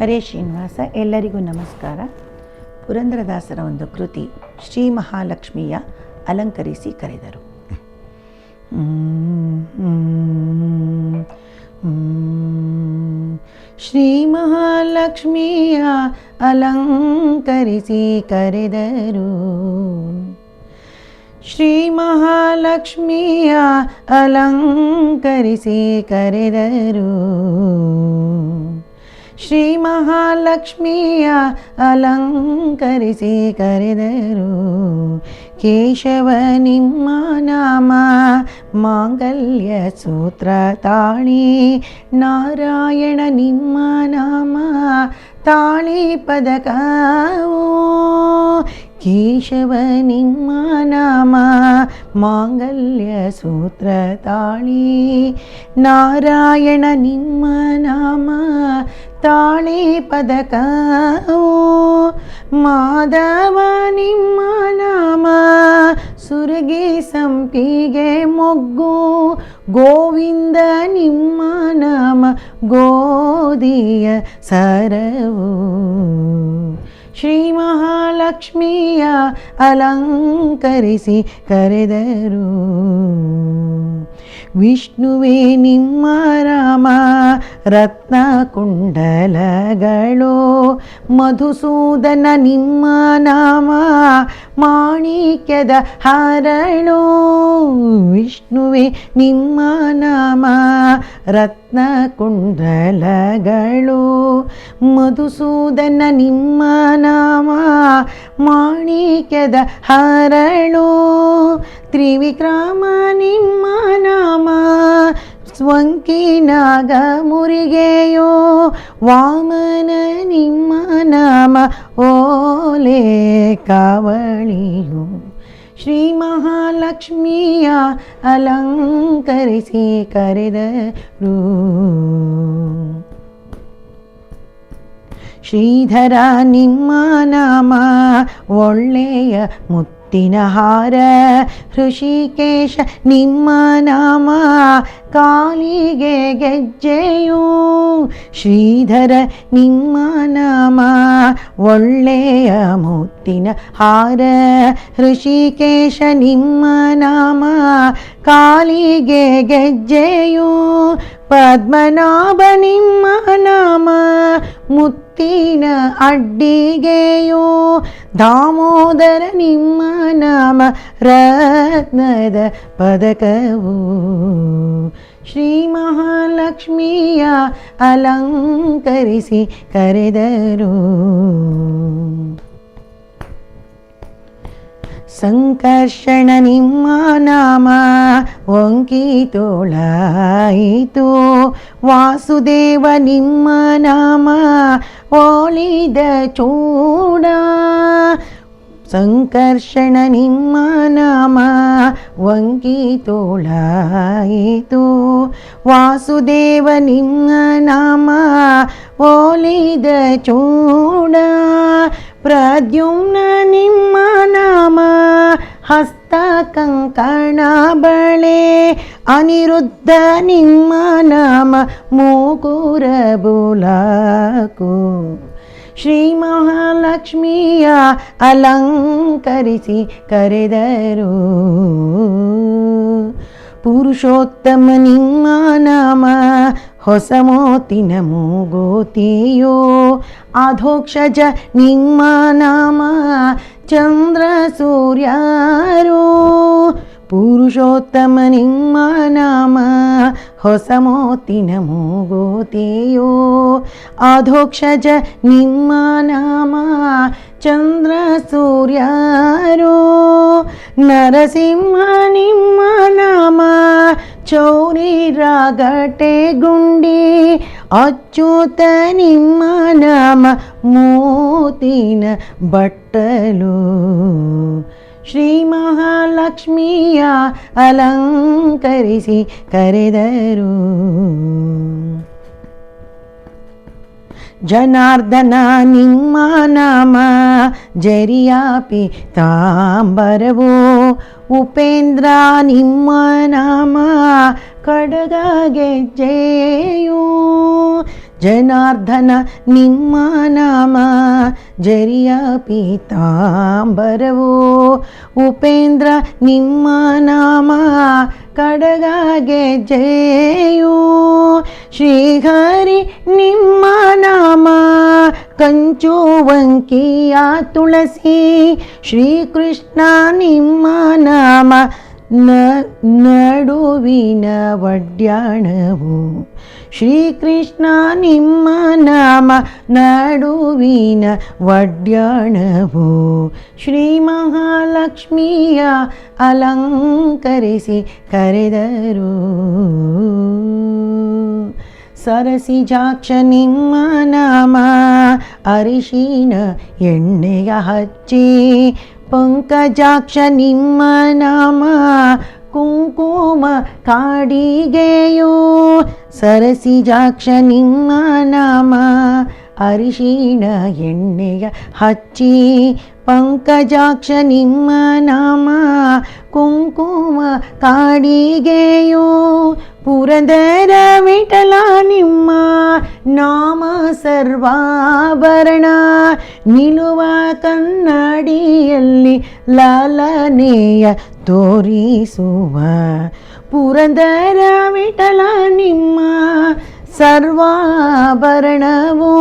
ಹರೇ ಶ್ರೀನಿವಾಸ, ಎಲ್ಲರಿಗೂ ನಮಸ್ಕಾರ. ಪುರಂದ್ರದಾಸರ ಒಂದು ಕೃತಿ ಶ್ರೀ ಮಹಾಲಕ್ಷ್ಮಿಯ ಅಲಂಕರಿಸಿ ಕರೆದರು. ಶ್ರೀ ಮಹಾಲಕ್ಷ್ಮಿಯ ಅಲಂಕರಿಸಿ ಕರೆದರು. ಶ್ರೀ ಮಹಾಲಕ್ಷ್ಮಿಯ ಅಲಂಕರಿಸಿ ಕರೆದರು. ಶ್ರೀ ಮಹಾಲಕ್ಷ್ಮಿಯ ಅಲಂಕರಿಸಿ ಕರೆದರು. ಕೇಶವ ನಿಮ್ಮ ನಾಮ ಮಾಂಗಲ್ಯ ಸೂತ್ರ ತಾಳಿ, ನಾರಾಯಣ ನಿಮ್ಮ ನಾಮ ತಾಳಿ ಪದಕವು. ಕೇಶವ ನಿಮ್ಮ ನಾಮ ಮಾಂಗಲ್ಯ ಸೂತ್ರ ತಾಳಿ, ನಾರಾಯಣ ನಿಮ್ಮ ನಾಮ ತಾಳಿ ಪದಕವು. ಮಾಧವ ನಿಮ್ಮ ನಾಮ ಸುರಗಿ ಸಂಪಿಗೆ ಮೊಗ್ಗು ಗೋವಿಂದ ನಿಮ್ಮ ನಾಮ ಗೋದಿಯ ಸರವು ಶ್ರೀ ಮಹಾಲಕ್ಷ್ಮಿಯ ಅಲಂಕರಿಸಿ ಕರೆದರು. ವಿಷ್ಣುವೇ ನಿಮ್ಮ ರಾಮ ರತ್ನ ಕುಂಡಲಗಳು ಮಧುಸೂದನ ನಿಮ್ಮ ನಾಮ, ಮಾಣಿಕ್ಯದ ಹರಳು. ವಿಷ್ಣುವೇ ನಿಮ್ಮ ನಾಮ ರತ್ನ ಕುಂಡಲಗಳು ಮಧುಸೂದನ ನಿಮ್ಮ ನಾಮ ಮಾಣಿಕ್ಯದ ಹರಳು. ತ್ರಿವಿಕ್ರಮ ನಿಮ್ಮ ನಾಮ ಸ್ವಂಕಿನಾಗ ಮುರಿಗೆಯೋ. ವಾಮನ ನಿಮ್ಮ ನಾಮ ಓಲೆ ಕಾವಳಿಯು ಶ್ರೀ ಮಹಾಲಕ್ಷ್ಮಿಯ ಅಲಂಕರಿಸಿ ಕರೆದರು ಶ್ರೀಧರ ನಿಮ್ಮ ನಾಮ ಒಳ್ಳೆಯ ಮುತ್ತಿನ ಹಾರ ಹೃಷಿಕೇಶ ನಿಮ್ಮ ನಾಮ ಕಾಲಿಗೆ ಗೆಜ್ಜೆಯೂ ಶ್ರೀಧರ ನಿಮ್ಮ ನಾಮ ಒಳ್ಳೆಯ ಮುತ್ತಿನ ಹಾರ ಋಷಿಕೇಶ ನಿಮ್ಮ ನಾಮ ಕಾಲಿಗೆ ಗೆಜ್ಜೆಯೂ ಪದ್ಮನಾಭ ನಿಮ್ಮ ನಾಮ ಮುತ್ತಿನ ಅಡ್ಡಿಗೆಯೋ ದಾಮೋದರ ನಿಮ್ಮ ನಾಮ ರತ್ನದ ಪದಕವು ಶ್ರೀ ಮಹಾಲಕ್ಷ್ಮಿಯ ಅಲಂಕರಿಸಿ ಕರೆದರು. ಸಂಕರ್ಷಣ ನಿಮ್ಮ ನಾಮ ಒಂಕಿತೋಳಾಯಿತು ವಾಸುದೇವ ನಿಮ್ಮ ನಾಮ ಓಳಿದ ಚೂಡ. ಸಂಕರ್ಷಣ ನಿಮ್ಮ ನಾಮ ವಂಕಿತೋಳಾಯಿತು ವಾಸುದೇವ ನಿಮ್ಮ ನಾಮ ಓಲಿದ ಚೂಡ. ಪ್ರದ್ಯುಮ್ನ ನಿಮ್ಮ ನಾಮ, ಹಸ್ತ ಕಂಕಣ ಬಳೆ. ಅನಿರುದ್ಧ ನಿಮ್ಮ ನಾಮ, ಮೂಕುರ ಬುಲಾಕು. ಶ್ರೀ ಮಹಾಲಕ್ಷ್ಮಿಯ ಅಲಂಕರಿಸಿ ಕರೆದರು ಪುರುಷೋತ್ತಮ ನಿಮ್ಮ ನಾಮ ಹೊಸ ಮೋತಿನ ಮೂಗೋತಿಯೋ ಅಧೋಕ್ಷಜ ನಿಮ್ಮ ನಾಮ ಚಂದ್ರ ಸೂರ್ಯಾರೋ ಪುರುಷೋತ್ತಮ ನಿಮ್ಮ ನಾಮ ಹೊಸ ಮೋತಿನ ಮೂಗೋತಿಯೋ ಅಧೋಕ್ಷಜ ನಿಮ್ಮ ನಾಮ ಚಂದ್ರ ಸೂರ್ಯಾರೋ ನರಸಿಂಹ ನಿಮ್ಮ ನಾಮ ಚೌರಿ ರಾಗಟೆ ಗುಂಡಿ ಅಚ್ಯುತ ನಿಮ್ಮ ನಾಮ ಮೋತಿನ ಬಟ್ಟಲು ಶ್ರೀ ಮಹಾಲಕ್ಷ್ಮಿಯ ಅಲಂಕರಿಸಿ ಕರೆದರು. ಜನಾರ್ದನ ನಿಮ್ಮ ನಾಮ ಜರಿಯಾಪಿ ತಾಂಬರವು? ಉಪೇಂದ್ರ ನಿಮ್ಮ ನಾಮ ಕಡಗ ಗೆಜ್ಜೆಯು? ಜನಾರ್ದನ ನಿಮ್ಮ ನಾಮ, ಜರಿಯ ಪೀತಾಂಬರವೋ. ಉಪೇಂದ್ರ ನಿಮ್ಮ ನಾಮ, ಕಡಗಾಗೆ ಜಯೋ ಶ್ರೀಹರಿ ನಿಮ್ಮ ನಾಮ ಕಂಚುವಂಕಿಯ ತುಳಸಿ. ಶ್ರೀಕೃಷ್ಣ ನಿಮ್ಮ ನಾಮ ನಡುವಿನ ವಡ್ಯಾಣವು. ಶ್ರೀಕೃಷ್ಣ ನಿಮ್ಮ ನಾಮ ನಡುವಿನ ವಡ್ಯಾಣವು. ಶ್ರೀ ಮಹಾಲಕ್ಷ್ಮಿಯ ಅಲಂಕರಿಸಿ ಕರೆದರು. ಸರಸಿಜಾಕ್ಷ ನಿಮ್ಮ ನಾಮ, ಅರಿಶಿನ ಎಣ್ಣೆಯ ಹಚ್ಚಿ ಪಂಕಜಾಕ್ಷ ನಿಮ್ಮ ನಾಮ ಕುಂಕುಮ ಕಾಡಿಗೆಯೋ ಸರಸಿಜಾಕ್ಷ ನಿಮ್ಮ ನಾಮ. ಅರಿಶಿಣ ಎಣ್ಣೆಯ ಹಚ್ಚಿ ಪಂಕಜಾಕ್ಷ ನಿಮ್ಮ ನಾಮ ಕುಂಕುಮ ಕಾಡಿಗೆಯೋ ಪುರಂದರ ವಿಠಲ ನಿಮ್ಮ ನಾಮ ಸರ್ವಾಭರಣ ನಿಲುವ ಕನ್ನಡಿಯಲ್ಲಿ ಲಾಲನೆಯ ತೋರಿಸುವ ಪುರಂದರ ವಿಠಲ ನಿಮ್ಮ ಸರ್ವಾಭರಣವು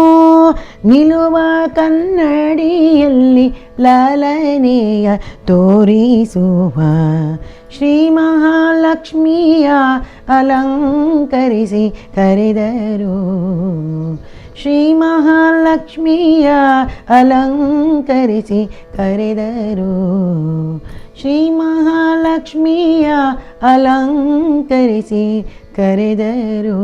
ನಿಲುವ ಕನ್ನಡಿಯಲ್ಲಿ ಲಲನೆಯ ತೋರಿಸುವ ಶ್ರೀ ಮಹಾಲಕ್ಷ್ಮಿಯ ಅಲಂಕರಿಸಿ ಕರೆದರು. ಶ್ರೀ ಮಹಾಲಕ್ಷ್ಮಿಯ ಅಲಂಕರಿಸಿ ಕರೆದರು. ಶ್ರೀ ಮಹಾಲಕ್ಷ್ಮಿಯ ಅಲಂಕರಿಸಿ ಕರೆದರು.